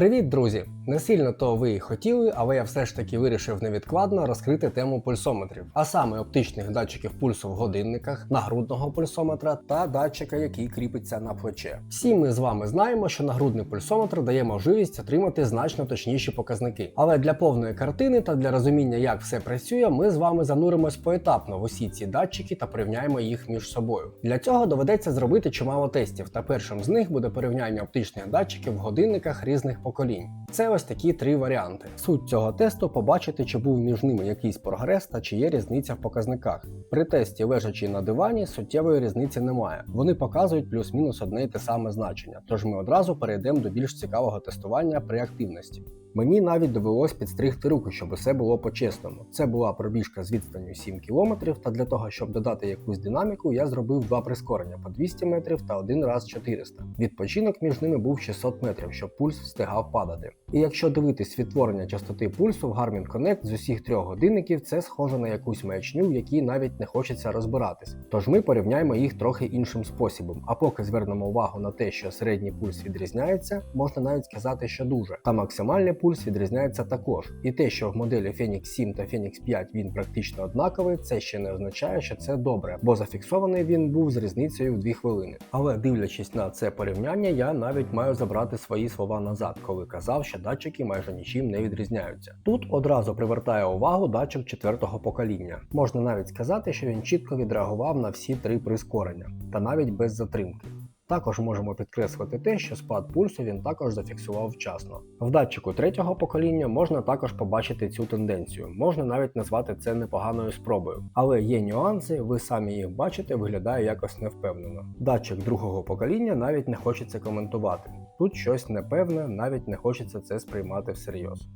Привіт, друзі! Не сильно то ви і хотіли, але я все ж таки вирішив невідкладно розкрити тему пульсометрів, а саме оптичних датчиків пульсу в годинниках, нагрудного пульсометра та датчика, який кріпиться на плече. Всі ми з вами знаємо, що нагрудний пульсометр дає можливість отримати значно точніші показники. Але для повної картини та для розуміння, як все працює, ми з вами зануримось поетапно в усі ці датчики та порівняємо їх між собою. Для цього доведеться зробити чимало тестів, та першим з них буде порівняння оптичних датчиків в годинниках різних поколінь. Це ось такі три варіанти. Суть цього тесту побачити, чи був між ними якийсь прогрес та чи є різниця в показниках. При тесті, лежачи на дивані, суттєвої різниці немає. Вони показують плюс-мінус одне й те саме значення. Тож ми одразу перейдемо до більш цікавого тестування при активності. Мені навіть довелось підстригти руки, щоб усе було по-чесному. Це була пробіжка з відстанню 7 км, та для того, щоб додати якусь динаміку, я зробив два прискорення по 200 метрів та один раз 400. Відпочинок між ними був 600 метрів, щоб пульс встигав падати. І якщо дивитись відтворення частоти пульсу в Garmin Connect з усіх трьох годинників, це схоже на якусь маячню, в якій навіть не хочеться розбиратись. Тож ми порівняємо їх трохи іншим способом. А поки звернемо увагу на те, що середній пульс відрізняється, можна навіть сказати, що дуже. Та максимальний пульс відрізняється також. І те, що в моделі Phoenix 7 та Phoenix 5 він практично однаковий, це ще не означає, що це добре, бо зафіксований він був з різницею в 2 хвилини. Але дивлячись на це порівняння, я навіть маю забрати свої слова назад, коли казав, що датчики майже нічим не відрізняються. Тут одразу привертає увагу датчик четвертого покоління. Можна навіть сказати, що він чітко відреагував на всі три прискорення, та навіть без затримки. Також можемо підкреслити те, що спад пульсу він також зафіксував вчасно. В датчику третього покоління можна також побачити цю тенденцію, можна навіть назвати це непоганою спробою. Але є нюанси, ви самі їх бачите, виглядає якось невпевнено. Датчик другого покоління навіть не хочеться коментувати. Тут щось непевне, навіть не хочеться це сприймати всерйоз.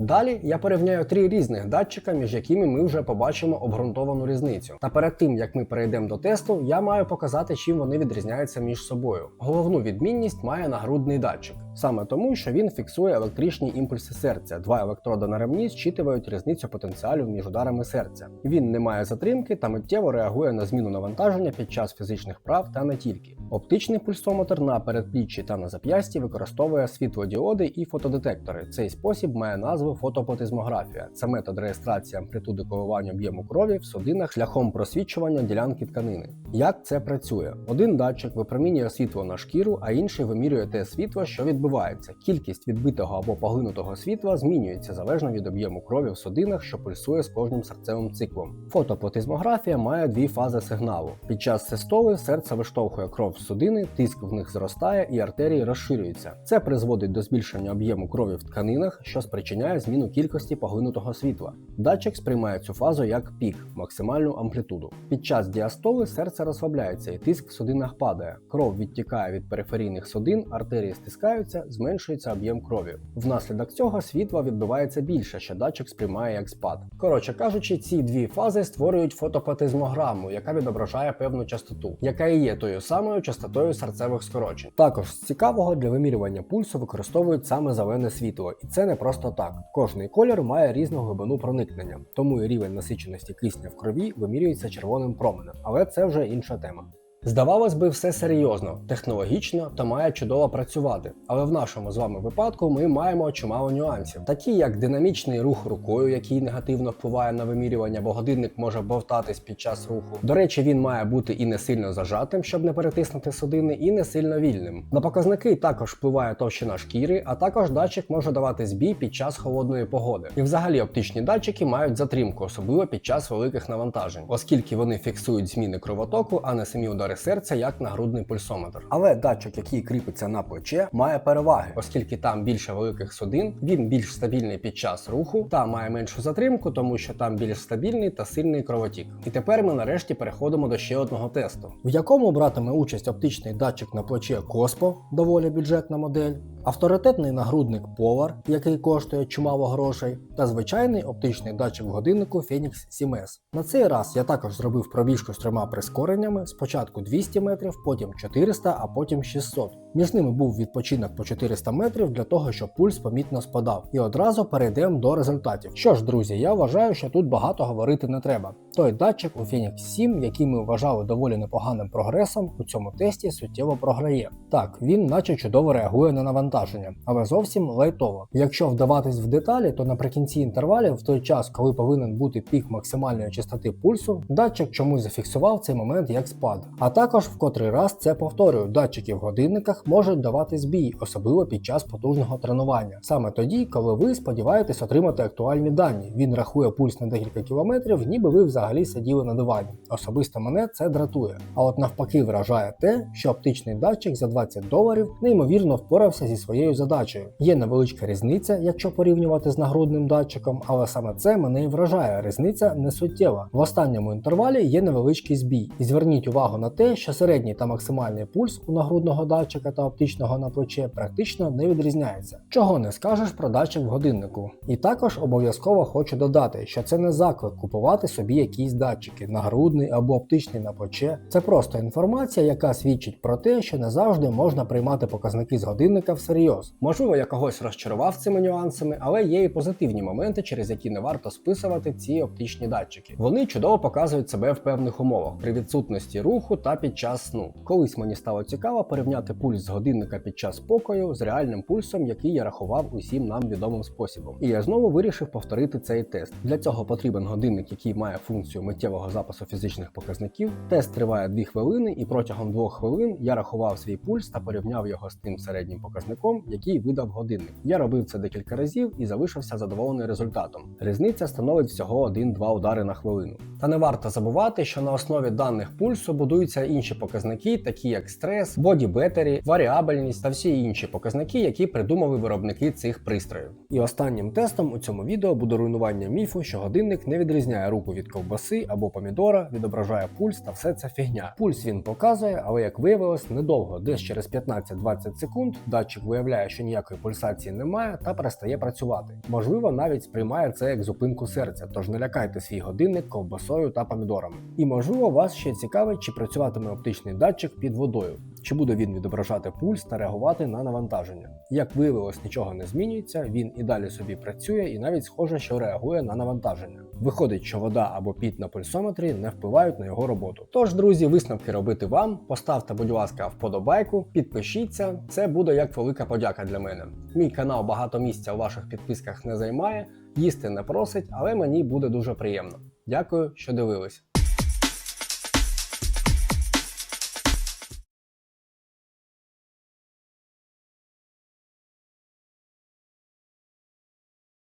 Далі я порівняю три різних датчика, між якими ми вже побачимо обґрунтовану різницю. Та перед тим як ми перейдемо до тесту, я маю показати, чим вони відрізняються між собою. Головну відмінність має нагрудний датчик. Саме тому, що він фіксує електричні імпульси серця. Два електроди на ремні зчитують різницю потенціалів між ударами серця. Він не має затримки та миттєво реагує на зміну навантаження під час фізичних прав та не тільки. Оптичний пульсометр на передпліччі та на зап'ясті використовує світлодіоди і фотодетектори. Цей спосіб має назву фотопотизмографія. Це метод реєстрації амплітуди коливання об'єму крові в судинах шляхом просвічування ділянки тканини. Як це працює? Один датчик випромінює світло на шкіру, а інший вимірює те світло, що відбувається. Кількість відбитого або поглинутого світла змінюється залежно від об'єму крові в судинах, що пульсує з кожним серцевим циклом. Фотопотизмографія має дві фази сигналу. Під час систоли серце виштовхує кров в судини, тиск в них зростає і артерії розширюються. Це призводить до збільшення об'єму крові в тканинах, що спричиняє зміну кількості поглинутого світла. Датчик сприймає цю фазу як пік, максимальну амплітуду. Під час діастоли серце розслабляється і тиск в судинах падає. Кров відтікає від периферійних судин, артерії стискаються, зменшується об'єм крові. Внаслідок цього світла відбувається більше, що датчик сприймає як спад. Коротше кажучи, ці дві фази створюють фотопатизмограму, яка відображає певну частоту, яка і є тою самою частотою серцевих скорочень. Також з цікавого для вимірювання пульсу використовують саме зелене світло, і це не просто так. Кожний колір має різну глибину проникнення, тому і рівень насиченості кисня в крові вимірюється червоним променем, але це вже інша тема. Здавалось би, все серйозно, технологічно та має чудово працювати. Але в нашому з вами випадку ми маємо чимало нюансів, такі як динамічний рух рукою, який негативно впливає на вимірювання, бо годинник може бовтатись під час руху. До речі, він має бути і не сильно зажатим, щоб не перетиснути судини, і не сильно вільним. На показники також впливає товщина шкіри, а також датчик може давати збій під час холодної погоди. І взагалі оптичні датчики мають затримку, особливо під час великих навантажень, оскільки вони фіксують зміни кровотоку, а не самі удари серця як нагрудний пульсометр. Але датчик, який кріпиться на плече, має переваги, оскільки там більше великих судин, він більш стабільний під час руху та має меншу затримку, тому що там більш стабільний та сильний кровотік. І тепер ми нарешті переходимо до ще одного тесту, в якому братиме участь оптичний датчик на плече Коспо, доволі бюджетна модель. Авторитетний нагрудник Polar, який коштує чимало грошей, та звичайний оптичний датчик в годиннику Phoenix 7S. На цей раз я також зробив пробіжку з трьома прискореннями: спочатку 200 метрів, потім 400, а потім 600. Між ними був відпочинок по 400 метрів для того, щоб пульс помітно спадав. І одразу перейдемо до результатів. Що ж, друзі, я вважаю, що тут багато говорити не треба. Той датчик у Phoenix 7, який ми вважали доволі непоганим прогресом, у цьому тесті суттєво програє. Так, він наче чудово реагує на навантаження, але зовсім лайтово. Якщо вдаватись в деталі, то наприкінці інтервалів, в той час, коли повинен бути пік максимальної частоти пульсу, датчик чомусь зафіксував цей момент як спад. А також в котрий раз це повторюю, датчики в годинниках можуть давати збій, особливо під час потужного тренування. Саме тоді, коли ви сподіваєтесь отримати актуальні дані. Він рахує пульс на декілька кілометрів, ніби ви взагалі сиділи на дивані. Особисто мене це дратує. А от навпаки вражає те, що оптичний датчик за 20 доларів неймовірно впорався зі своєю задачею. Є невеличка різниця, якщо порівнювати з нагрудним датчиком, але саме це мене і вражає. Різниця не суттєва. В останньому інтервалі є невеличкий збій. І зверніть увагу на те, що середній та максимальний пульс у нагрудного датчика та оптичного на плече практично не відрізняється. Чого не скажеш про датчик в годиннику. І також обов'язково хочу додати, що це не заклик купувати собі якісь датчики, нагрудний або оптичний на плече. Це просто інформація, яка свідчить про те, що не завжди можна приймати показники з годинника всерйоз. Можливо, я когось розчарував цими нюансами, але є і позитивні моменти, через які не варто списувати ці оптичні датчики. Вони чудово показують себе в певних умовах при відсутності руху та під час сну. Колись мені стало цікаво порівняти пульс з годинника під час спокою з реальним пульсом, який я рахував усім нам відомим способом. І я знову вирішив повторити цей тест. Для цього потрібен годинник, який має функцію миттєвого запису фізичних показників. Тест триває 2 хвилини, і протягом 2 хвилин я рахував свій пульс та порівняв його з тим середнім показником, який видав годинник. Я робив це декілька разів і залишився задоволений результатом. Різниця становить всього 1-2 удари на хвилину. Та не варто забувати, що на основі даних пульсу будуються інші показники, такі як стрес, боді бетері, варіабельність та всі інші показники, які придумали виробники цих пристроїв. І останнім тестом у цьому відео буде руйнування міфу, що годинник не відрізняє руку від ковбаси або помідора, відображає пульс та все це фігня. Пульс він показує, але як виявилось, недовго, десь через 15-20 секунд датчик виявляє, що ніякої пульсації немає та перестає працювати. Можливо, навіть сприймає це як зупинку серця, тож не лякайте свій годинник ковбасою та помідорами. І можливо, вас ще цікавить, чи працюватиме оптичний датчик під водою. Чи буде він відображати пульс та реагувати на навантаження? Як виявилось, нічого не змінюється, він і далі собі працює, і навіть схоже, що реагує на навантаження. Виходить, що вода або піт на пульсометрі не впливають на його роботу. Тож, друзі, висновки робити вам. Поставте, будь ласка, вподобайку, підпишіться. Це буде як велика подяка для мене. Мій канал багато місця у ваших підписках не займає, їсти не просить, але мені буде дуже приємно. Дякую, що дивились.